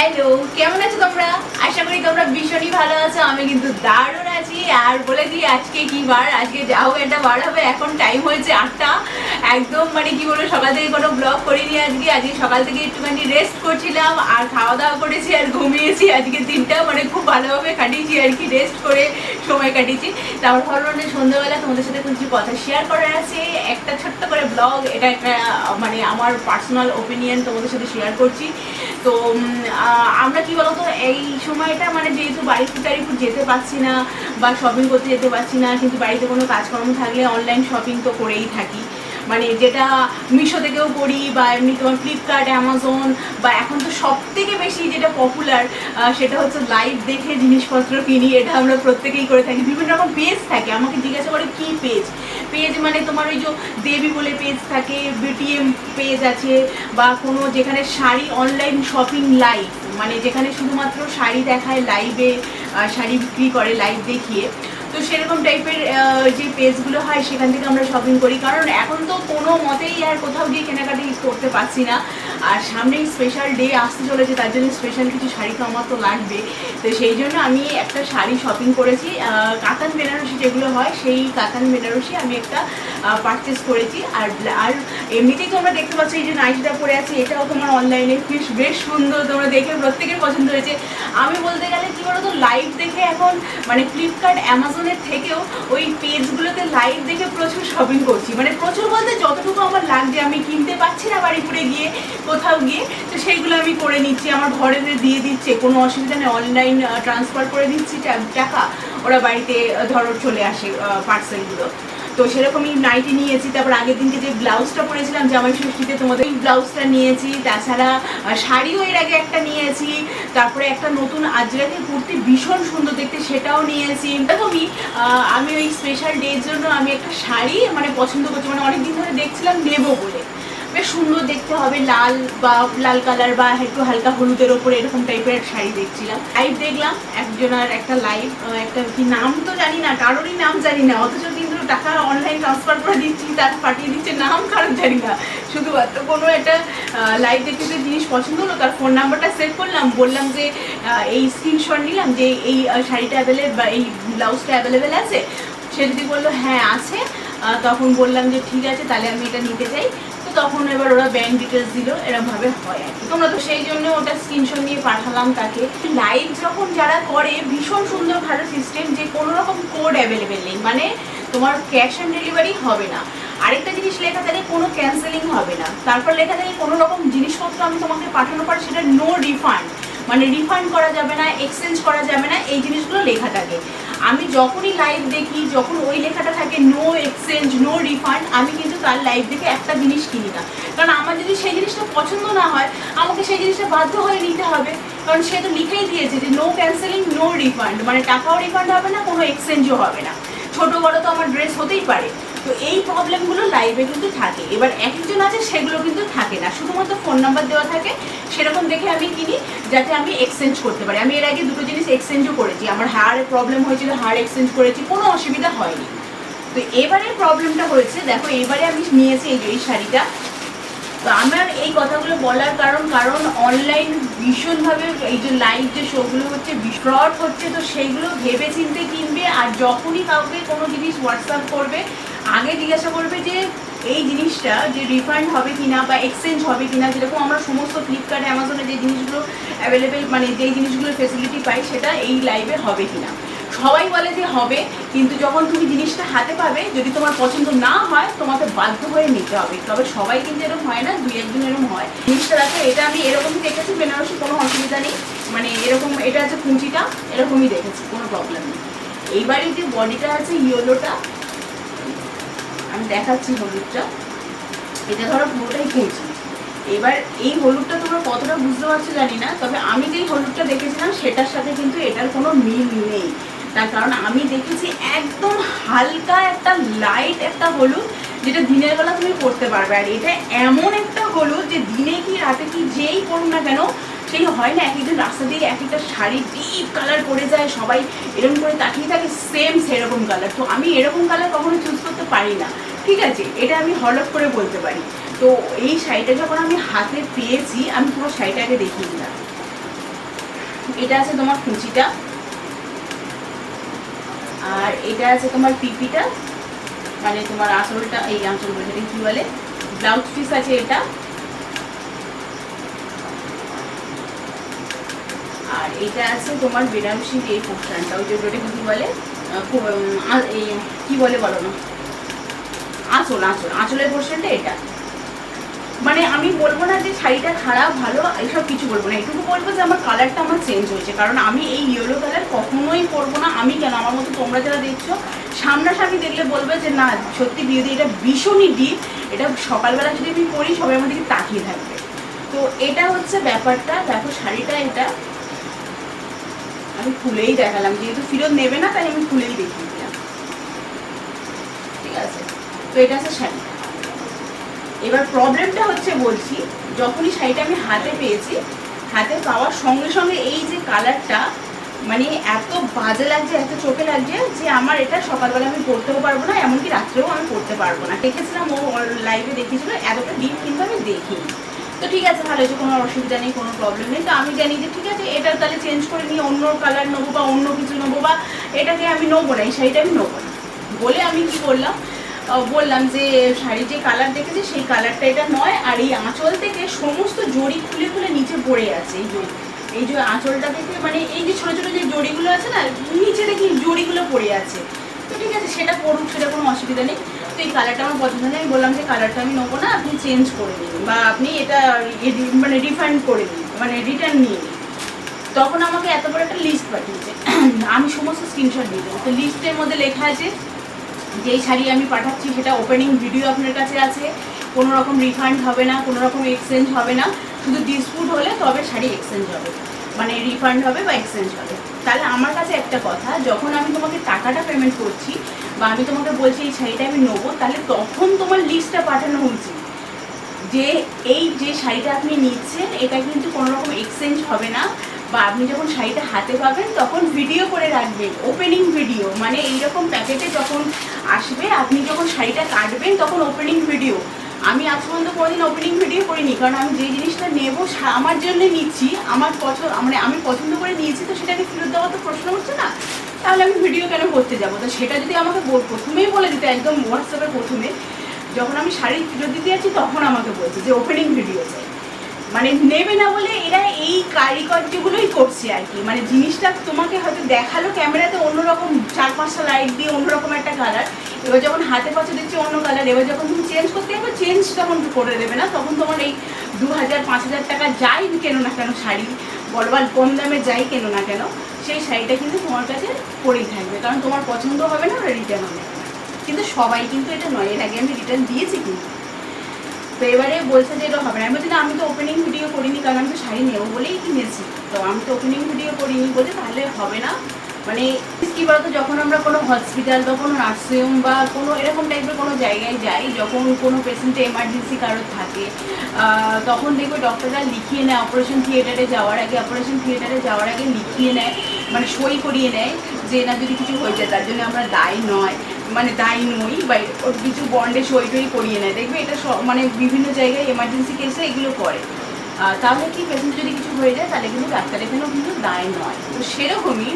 Hello কেমন আছো তোমরা? আশা করি তোমরা ভীষণই ভালো আছো। আমি কিন্তু দারুণ আছি। আর বলে দিই, আজকে কি বার? আজকে যা হোক একটা বার হবে। এখন টাইম হয়েছে আটটা। একদম মানে কি বলব, সকাল থেকে কোনো ব্লগ করিনি আজকে। আজকে সকাল থেকে একটুখানি রেস্ট করছিলাম। আর খাওয়া দাওয়া করেছি আর ঘুমিয়েছি। আজকে দিনটা মানে খুব ভালোভাবে কাটিয়েছি আর কি রেস্ট করে সময় কাটিয়েছি। তারপর ভাবলাম যে সন্ধ্যাবেলা তোমাদের সাথে কিছু কথা শেয়ার করার আছে। একটা ছোট্ট করে ব্লগ এটা একটা মানে আমার পার্সোনাল ওপিনিয়ন তোমাদের সাথে শেয়ার করছি। তো আমরা কি বলতো, এই সময়টা মানে যেহেতু বাড়িতে টাড়িতে যেতে পারছি না বা শপিং করতে যেতে পারছি না, কিন্তু বাড়িতে কোনো কাজকর্ম থাকলে অনলাইন শপিং তো করেই থাকি। মানে যেটা মিশো থেকেও করি বা এমনি তোমার ফ্লিপকার্ট অ্যামাজন বা এখন তো সব থেকে বেশি যেটা পপুলার সেটা হচ্ছে লাইভ দেখে জিনিসপত্র কিনি, এটা আমরা প্রত্যেকেই করে থাকি। বিভিন্ন রকম পেজ থাকে, আমাকে জিজ্ঞাসা করে কী পেজ পেজ মানে তোমার ওই যে দেবী বলে পেজ থাকে বিটিএম পেজ আছে, বা কোনো যেখানে শাড়ি অনলাইন শপিং লাইভ মানে যেখানে শুধুমাত্র শাড়ি দেখায় লাইভে শাড়ি বিক্রি করে লাইভ দেখিয়ে। তো সেরকম টাইপের যে পেজগুলো হয়, সেখান থেকে আমরা শপিং করি। কারণ এখন তো কোনো মতেই আর কোথাও গিয়ে কেনাকাটি করতে পারছি না। আর সামনেই স্পেশাল ডে আসতে চলেছে, তার জন্য স্পেশাল কিছু শাড়ি তো আমার তো লাগবে। তো সেই জন্য আমি একটা শাড়ি শপিং করেছি কাতান বেনারসি যেগুলো হয়, সেই কাতান বেনারসি আমি একটা পারচেস করেছি। আর আর এমনিতেই তোমরা দেখতে পাচ্ছ এই যে নাইটিটা পরে আছে, এটাও তোমার অনলাইনে বেশ বেশ সুন্দর, তোমরা দেখে প্রত্যেকের পছন্দ হয়েছে। আমি বলতে গেলে কি বলতো লাইভ দেখে এখন মানে ফ্লিপকার্ট অ্যামাজনের থেকেও ওই পেজগুলোতে লাইভ দেখে প্রচুর শপিং করছি। মানে প্রচুর বলতে যতটুকু আমার লাগবে আমি কিনতে পারছি না বাড়িপুরে গিয়ে, কোথাও গিয়ে, তো সেইগুলো আমি করে নিচ্ছি। আমার ঘরে দিয়ে দিচ্ছে, কোনো অসুবিধা নেই অনলাইন ট্রান্সফার করে দিচ্ছি টাকা। ওরা বাড়িতে ধরো চলে আসে পার্সেলগুলো তো সেরকমই নাইটি নিয়েছি, তারপর আগের দিনকে যে ব্লাউজটা পরেছিলাম, জামাই ষষ্ঠীতে তোমাদের ওই ব্লাউজটা নিয়েছি, তাছাড়া শাড়িও এর আগে একটা নিয়েছি, তারপরে একটা নতুন আজরাকে কুর্তি ভীষণ সুন্দর দেখতে সেটাও নিয়েছি। এরকমই আমি ওই স্পেশাল ডের জন্য আমি একটা শাড়ি মানে পছন্দ করছি মানে অনেকদিন ধরে দেখছিলাম, নেব বলে। বেশ সুন্দর দেখতে হবে, লাল বা লাল কালার বা একটু হালকা হলুদের ওপরে এরকম টাইপের শাড়ি দেখছিলাম। লাইভ দেখলাম, একজনের একটা লাইভ একটা কি নাম তো জানি না, কারোরই নাম জানি না, অথচ টাকা অনলাইন ট্রান্সফার করে দিচ্ছি, তার পাঠিয়ে দিচ্ছে নাম, কারণ জানি না। শুধুমাত্র কোনো একটা লাইভ দেখতে যে জিনিস পছন্দ হলো, তার ফোন নাম্বারটা সেভ করলাম, বললাম যে এই স্ক্রিনশট নিলাম যে, এই শাড়িটা অ্যাভেলেবল বা এই ব্লাউজটা অ্যাভেলেবেল আছে। সে যদি বলল হ্যাঁ আছে। তখন বললাম যে, ঠিক আছে, তাহলে আমি এটা নিতে চাই। তো তখন এবার ওরা ব্যাংক ডিটেলস দিল, এরমভাবে হয় আর কি। তোমরা তো সেই জন্য ওটা স্ক্রিনশট নিয়ে পাঠালাম তাকে। লাইভ যখন যারা করে, ভীষণ সুন্দর ভালো সিস্টেম যে কোনো রকম কোড অ্যাভেলেবেল নেই। মানে তোমার ক্যাশ অন ডেলিভারি হবে না। আরেকটা জিনিস লেখা থাকে, কোনো ক্যান্সেলিং হবে না। তারপর লেখা থাকে, কোনো রকম জিনিসপত্র আমি তোমাকে পাঠানোর পর সেটা নো রিফান্ড মানে রিফান্ড করা যাবে না এক্সচেঞ্জ করা যাবে না, এই জিনিসগুলো লেখা থাকে। আমি যখনই লাইভ দেখি, যখন ওই লেখাটা থাকে নো এক্সচেঞ্জ নো রিফান্ড আমি কিন্তু তার লাইভ দেখে একটা জিনিস কিনি না। কারণ আমার যদি সেই জিনিসটা পছন্দ না হয়, আমাকে সেই জিনিসটা বাধ্য হয়ে নিতে হবে। কারণ সে তো লিখেই দিয়েছে যে নো ক্যান্সেলিং নো রিফান্ড মানে টাকাও রিফান্ড হবে না, কোনো এক্সচেঞ্জও হবে না। ছোট বড় তো আমার ড্রেস হতেই পারে। তো এই প্রবলেমগুলো লাইভে কিন্তু থাকে। এবার এক একজন আছে, সেগুলো কিন্তু থাকে না। শুধুমাত্র ফোন নাম্বার দেওয়া থাকে, সেরকম দেখে আমি কিনি, যাতে আমি এক্সচেঞ্জ করতে পারি। আমি এর আগে দুটো জিনিস এক্সচেঞ্জও করেছি। আমার হাড়ের প্রবলেম হয়েছিল হাড় এক্সচেঞ্জ করেছি, কোনো অসুবিধা হয়নি। তো এবারে প্রবলেমটা হয়েছে, দেখো, এবারে আমি নিয়েছি এই শাড়িটা। আমার এই কথাগুলো বলার কারণ কারণ অনলাইন ভীষণভাবে এই যে লাইভ যে শোগুলো হচ্ছে ফ্রড হচ্ছে, তো সেইগুলো ভেবে চিনতে কিনবে আর যখনই কাউকে কোনো জিনিস হোয়াটসঅ্যাপ করবে, আগে জিজ্ঞাসা করবে যে এই জিনিসটা যে রিফান্ড হবে কিনা বা এক্সচেঞ্জ হবে কিনা, যেরকম আমরা সমস্ত ফ্লিপকার্ট অ্যামাজনে যে জিনিসগুলো অ্যাভেলেবেল মানে যেই জিনিসগুলোর ফেসিলিটি পাই, সেটা এই লাইভে হবে কিনা। সবাই বলে যে হবে, কিন্তু যখন তুমি জিনিসটা হাতে পাবে, যদি তোমার পছন্দ না হয়, তোমাকে বাধ্য হয়ে নিতে হবে। তবে সবাই কিন্তু এরকম হয় না, দুই একজন এরকম হয়। জিনিসটা দেখো, এটা আমি এরকমই দেখেছি, বেনারসি কোনো অসুবিধা নেই। মানে এরকম, এটা আছে কুঞ্চিটা, এরকমই দেখেছি, কোনো প্রবলেম নেই। এইবারে যে বডিটা আছে ইয়েলোটা, আমি দেখাচ্ছি হলুদটা। এটা ধরো পুরোটাই কুঞ্চি। এবার এই হলুদটা তোমরা কতটা বুঝতে পারছ জানি না, তবে আমি যেই হলুদটা দেখেছিলাম, সেটার সাথে কিন্তু এটার কোনো মিল নেই। তার কারণ আমি দেখেছি একদম হালকা একটা লাইট একটা হলুদ, যেটা দিনের বেলা তুমি পরতে পারবে। আর এটা এমন একটা হলুদ যে দিনে কি রাতে কি যেই পড়ুক না কেন, সেই হয় না এক একজন রাস্তা দিয়ে এক একটা শাড়ি ডিপ কালার পরে যায়, সবাই এরকম করে তাকিয়ে থাকে সেম সেরকম কালার তো আমি এরকম কালার কখনো চুজ করতে পারি না। ঠিক আছে, এটা আমি হলফ করে বলতে পারি। তো এই শাড়িটা যখন আমি হাতে পেয়েছি, আমি পুরো শাড়িটাকে দেখিয়ে দিলাম। এটা আছে তোমার কুচিটা। আর এটা আছে তোমার পিপিটা মানে তোমার আঁচলটা, এই আঁচল বলতে কি বলে? ব্লাউজ পিস আছে এটা। আর এটা আছে তোমার বেনারসির এই পোর্শনটা, ওই যে ওটা কি বলে? এই, কি বলে বলো না? আঁচল আঁচল, আঁচলের পোর্শনটা এটা। মানে আমি বলব না যে শাড়িটা খারাপ, ভালো এসব কিছু বলব না। এটুকু বলব যে আমার কালারটা আমার চেঞ্জ হয়েছে। কারণ আমি এই ইয়েলো কালার কখনোই পরবো না। আমি কেন? আমার মতো তোমরা যারা দেখছ, সামনাসামনি দেখলে বলবে যে, না, সত্যি বিয়েতে এটা ভীষণই ডিপ এটা সকালবেলা যদি আমি পরি, সবাই আমার দিকে তাকিয়ে থাকবে। তো এটা হচ্ছে ব্যাপারটা। দেখো, শাড়িটা এটা আমি খুলেই দেখালাম। যেহেতু ফিরত নেবে না, তাই আমি খুলেই দেখিয়ে দিলাম। ঠিক আছে? তো এটা হচ্ছে শাড়ি এবার প্রবলেমটা হচ্ছে বলছি, যখনই শাড়িটা আমি হাতে পেয়েছি, হাতে পাওয়ার সঙ্গে সঙ্গে এই যে কালারটা মানে এত বাজে লাগছে, এত চোখে লাগছে যে আমার এটা সকালবেলা আমি পড়তেও পারব না, এমনকি রাত্রেও আমি পড়তে পারব না। দেখেছিলাম ও লাইভে দেখিয়েছিল, এতটা ডিপ কিন্তু আমি দেখিনি। তো ঠিক আছে, ভালো হয়েছে, কোনো অসুবিধা নেই, কোনো প্রবলেম নেই। তো আমি জানি যে ঠিক আছে, এটা তাহলে চেঞ্জ করে নিয়ে অন্য কালার নেব বা অন্য কিছু নেব বা এটাকে আমি নেব না, এই শাড়িটা আমি নেব না। বলে আমি কি করলাম বললাম যে শাড়ি যে কালার দেখেছি, সেই কালারটা এটা নয়। আর এই আঁচল থেকে সমস্ত জড়ি খুলে খুলে নিচে পড়ে আছে এই এই যে আঁচলটা থেকে মানে এই যে ছোটো ছোটো যে জড়িগুলো আছে না, নিচে দেখি জড়িগুলো পড়ে আছে। তো ঠিক আছে, সেটা পড়ুক, সেটা কোনো অসুবিধা নেই। তো এই কালারটা আমার পছন্দ নেই আমি বললাম যে কালারটা আমি নেব না, আপনি চেঞ্জ করে দিন বা আপনি এটা মানে রিফান্ড করে দিন মানে রিটার্ন নিয়ে নিন। তখন আমাকে এত বড় একটা লিস্ট পাঠিয়েছে। আমি সমস্ত স্ক্রিনশট দিয়ে দেবো। তো লিস্টের মধ্যে লেখা আছে যেই শাড়ি আমি পাঠাচ্ছি সেটা ওপেনিং ভিডিও আপনার কাছে আছে। কোনো রকম রিফান্ড হবে না কোনো রকম এক্সচেঞ্জ হবে না। শুধু ডিসপুট হলে তবে শাড়ি এক্সচেঞ্জ হবে। মানে রিফান্ড হবে বা এক্সচেঞ্জ হবে। তাহলে আমার কাছে একটা কথা, যখন আমি তোমাকে টাকাটা পেমেন্ট করছি বা আমি তোমাকে বলছি এই শাড়িটা আমি নেব, তাহলে তখন তোমার লিস্টটা পাঠানো উচিত। যে এই যে শাড়িটা আপনি নিচ্ছেন, এটা কিন্তু কোনো রকম এক্সচেঞ্জ হবে না। বা আপনি যখন শাড়িটা হাতে পাবেন, তখন ভিডিও করে রাখবেন ওপেনিং ভিডিও মানে এইরকম প্যাকেটে যখন আসবে, আপনি যখন শাড়িটা কাটবেন, তখন ওপেনিং ভিডিও আমি আজ পর্যন্ত কোনোদিন ওপেনিং ভিডিও করিনি, কারণ আমি যে জিনিসটা নেব আমার জন্য নিচ্ছি, আমার পছন্দ মানে আমি পছন্দ করে নিয়েছি, তো সেটাকে ফেরত দেওয়া তো প্রশ্ন হচ্ছে না? তাহলে আমি ভিডিও কেন করতে যাব? তো সেটা যদি আমাকে প্রথমেই বলে দিতে, একদম হোয়াটসঅ্যাপে প্রথমে, যখন আমি শাড়ি ফেরত দিতে যাচ্ছি, তখন আমাকে বলছে যে ওপেনিং ভিডিও চাই মানে নেবে না বলে এরা এই কারিগর্যগুলোই করছে আর কি। মানে জিনিসটা তোমাকে হয়তো দেখাল ক্যামেরাতে অন্যরকম চার পাঁচটা লাইট দিয়ে অন্যরকম একটা কালার এবার যখন হাতে পাশে দেখছি অন্য কালার এবার যখন তুমি চেঞ্জ করতে যাবে চেঞ্জ তখন করে দেবে না, তখন তোমার এই দু হাজার, পাঁচ হাজার টাকা যাই কেন না কেন শাড়ি বড় বা কম দামে যাই কেন না কেন, সেই শাড়িটা কিন্তু তোমার কাছে পরেই থাকবে। কারণ তোমার পছন্দ হবে না রিটার্ন হবে। কিন্তু সবাই কিন্তু এটা নয়, এর আগে আমি রিটার্ন দিয়েছি কিন্তু। তো এবারে বলছে যে এটা হবে না। আমি বলছি আমি তো ওপেনিং ভিডিও করিনি, কারণ আমি তো শাড়ি নেব বলেই কিনেছি। তো আমি তো ওপেনিং ভিডিও করিনি বলে তাহলে হবে না। মানে কি বলতো, যখন আমরা কোনো হসপিটাল বা কোনো নার্সিংহোম বা কোনো এরকম টাইপের কোনো জায়গায় যাই, যখন কোনো পেশেন্টে এমার্জেন্সি কারোর থাকে তখন দেখবে ডক্টররা লিখিয়ে নেয় অপারেশন থিয়েটারে যাওয়ার আগে অপারেশন থিয়েটারে যাওয়ার আগে লিখিয়ে নেয় মানে সই করিয়ে নেয় যে, না, যদি কিছু হয়ে যায়, তার জন্য আমরা দায়ী নয়। মানে দায়ী নই, বা ওর কিছু বন্ডে সই টই করিয়ে নেয়। দেখবে এটা মানে বিভিন্ন জায়গায় এমার্জেন্সি কেসে এগুলো করে। তাহলে কি পেশেন্ট যদি কিছু হয়ে যায়, তাহলে কিন্তু ডাক্তার এখানেও কিন্তু দায় নয়। তো সেরকমই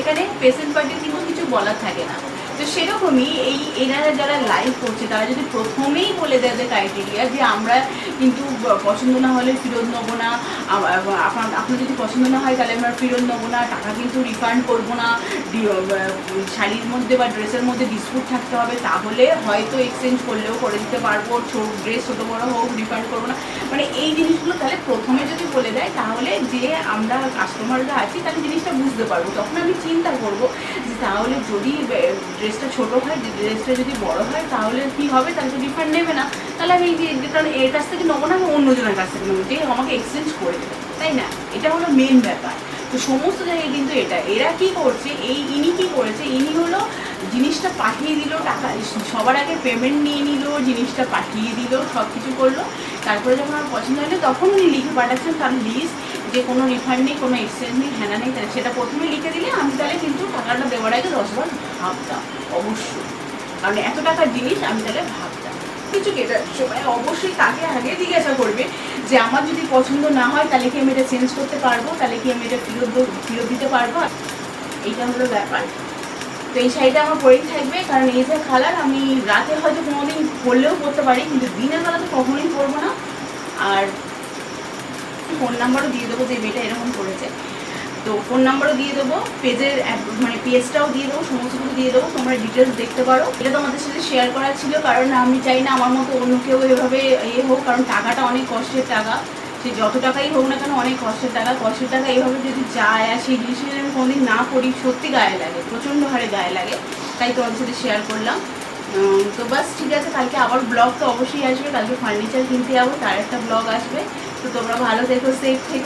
এখানে পেশেন্ট পার্টির কিন্তু কিছু বলার থাকে না। তো সেরকমই এই এনারা যারা লাইভ করছে, তারা যদি প্রথমেই বলে দেয় যে ক্রাইটেরিয়া যে আমরা কিন্তু পছন্দ না হলে ফেরত নেব না আপনার আপনার যদি পছন্দ না হয় তাহলে আমরা ফেরত নেব না, টাকা কিন্তু রিফান্ড করব না শাড়ির মধ্যে বা ড্রেসের মধ্যে ডিসপুট থাকতে হবে, তাহলে হয়তো এক্সচেঞ্জ করলেও করে দিতে পারব, ছোট ড্রেস ছোটো বড়ো হোক রিফান্ড করব না। মানে এই জিনিসগুলো তাহলে প্রথমে যদি বলে দেয়, তাহলে যে আমরা কাস্টমাররা আছি, তাহলে জিনিসটা বুঝতে পারব। তখন আমি চিন্তা করব তাহলে যদি ড্রেসটা ছোট হয় ড্রেসটা যদি বড় হয়, তাহলে কি হবে? তাহলে তো রিফান্ড নেবে না। তাহলে আমি যেটা এর কাছ থেকে নেব না, আমি অন্যজনের কাছ থেকে নেব। যে আমাকে এক্সচেঞ্জ করে দেবে, তাই না? এটা হলো মেন ব্যাপার। তো সমস্ত জায়গায় কিন্তু এটা। এরা কি করছে, এই ইনি কি করেছে? ইনি হলো জিনিসটা পাঠিয়ে দিল, টাকা, সবার আগে পেমেন্ট নিয়ে নিল, জিনিসটা পাঠিয়ে দিল সব কিছু করল। তারপরে যখন আমার পছন্দ হলো, তখন উনি লিখে পাঠাচ্ছেন তার লিস্ট যে কোনো রিফান্ড নেই, কোনো এক্সচেঞ্জ নেই, হ্যানা নেই, তাহলে সেটা প্রথমে লিখে দিলে আমি তাহলে কিন্তু টাকাটা দেওয়ার আগে দশবার ভাবতাম, অবশ্যই। কারণ এত টাকার জিনিস আমি তাহলে ভাবতাম। কিছু কেটার সময় অবশ্যই তাকে আগে জিজ্ঞাসা করবে যে আমার যদি পছন্দ না হয়, তাহলে কি আমি এটা চেঞ্জ করতে পারব? তাহলে কি আমি এটা ফেরত ফেরত দিতে পারব? এইটা হলো ব্যাপার। তো এই শাড়িটা আমার পরেই থাকবে, কারণ এই যে কালার আমি রাতে হয়তো কোনোদিন পরলেও পরতে পারি, কিন্তু দিনের বেলা তো কখনোই পরবো না। আর ফোন নাম্বারও দিয়ে দেবো যে মেয়েটা এরকম করেছে। তো ফোন নাম্বারও দিয়ে দেবো পেজের মানে পেজটাও দিয়ে দেবো সমস্ত কিছু দিয়ে দেবো, তোমরা ডিটেলস দেখতে পারো। এটা তোমাদের সাথে শেয়ার করার ছিল, কারণ আমি চাই না আমার মতো অন্য কেউ এভাবে ইয়ে হোক, কারণ টাকাটা অনেক কষ্টের টাকা। সে যত টাকাই হোক না কেন অনেক কষ্টের টাকা। কষ্টের টাকা এইভাবে যদি যায়, আর সেই জিনিসটা যদি আমি কোনোদিন না করি, সত্যি গায়ে লাগে, প্রচণ্ড হারে গায়ে লাগে। তাই তোমাদের সাথে শেয়ার করলাম। তো বাস ঠিক আছে, কালকে আবার ব্লগ তো অবশ্যই আসবে। কালকে ফার্নিচার কিনতে যাব, তার একটা ব্লগ আসবে। তো তোমরা ভালো থেকো সেফ থেকো।